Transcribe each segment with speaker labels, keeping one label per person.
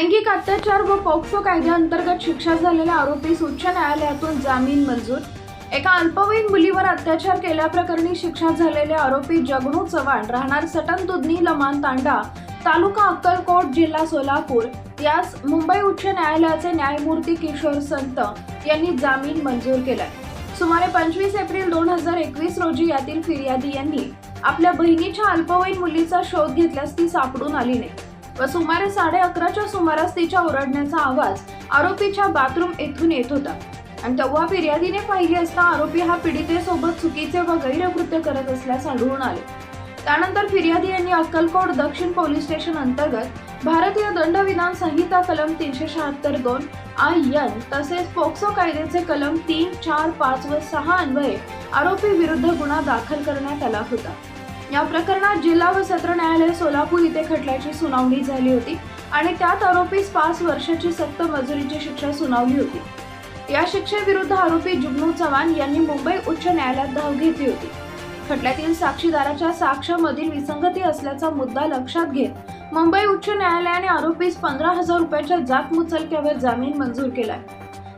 Speaker 1: लैंगिक अत्याचार व पोक्सो कायद्याअंतर्गत शिक्षा झालेल्या आरोपीस उच्च न्यायालयातून जामीन मंजूर. एका अल्पवयीन मुलीवर अत्याचार केल्याप्रकरणी शिक्षा झालेले आरोपी जगनू चव्हाण राहणार सटन दुधनी लमान तांडा तालुका अक्कलकोट जिल्हा सोलापूर. यास मुंबई उच्च न्यायालयाचे न्यायमूर्ती किशोर संत यांनी जामीन मंजूर केलाय. सुमारे पंचवीस एप्रिल दोन हजार एकवीस रोजी यातील फिर्यादी यांनी आपल्या बहिणीच्या अल्पवयीन मुलीचा शोध घेतल्यास ती सापडून आली नाही. व सुमारे साडे अकराच्या सुमारास तिच्या ओरडण्याचा आवाज आरोपीच्या बाथरूम येथून येत होता. आणि तेव्हा फिर्यादीने पाहिली असता आरोपी हा पीडितेसोबत चुकीचे व गैरकृत्य करत असल्यास आढळून आले. त्यानंतर फिर्यादी यांनी अक्कलकोट दक्षिण पोलीस स्टेशन अंतर्गत भारतीय दंडविधान संहिता कलम तीनशे शहात्तर दोन आय एन तसेच पोक्सो कायद्याचे कलम तीन चार पाच व सहा अन्वये आरोपी विरुद्ध गुन्हा दाखल करण्यात आला होता. या प्रकरणात जिल्हा व सत्र न्यायालय सोलापूर इथे खटल्याची सुनावणी झाली होती आणि त्यात आरोपीस पाच वर्षाची सक्त मजुरीची शिक्षा सुनावली होती. या शिक्षेविरुद्ध आरोपी जुगनू चव्हाण यांनी मुंबई उच्च न्यायालयात धाव घेतली होती. खटल्यातील साक्षीदाराच्या साक्षामधील विसंगती असल्याचा मुद्दा लक्षात घेत मुंबई उच्च न्यायालयाने आरोपीस पंधरा हजार रुपयाच्या जात मुचलक्यावर जामीन मंजूर केलाय.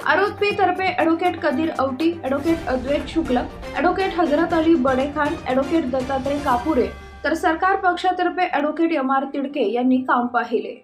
Speaker 1: आरोपी तर्फे advocate Kadir Awati advocate Advait Shukla advocate Hazrat Ali Badekhan advocate Dattatray Kapure तर सरकार पक्षातर्फे ॲडव्होकेट एम आर तिडके यांनी काम पाहिले.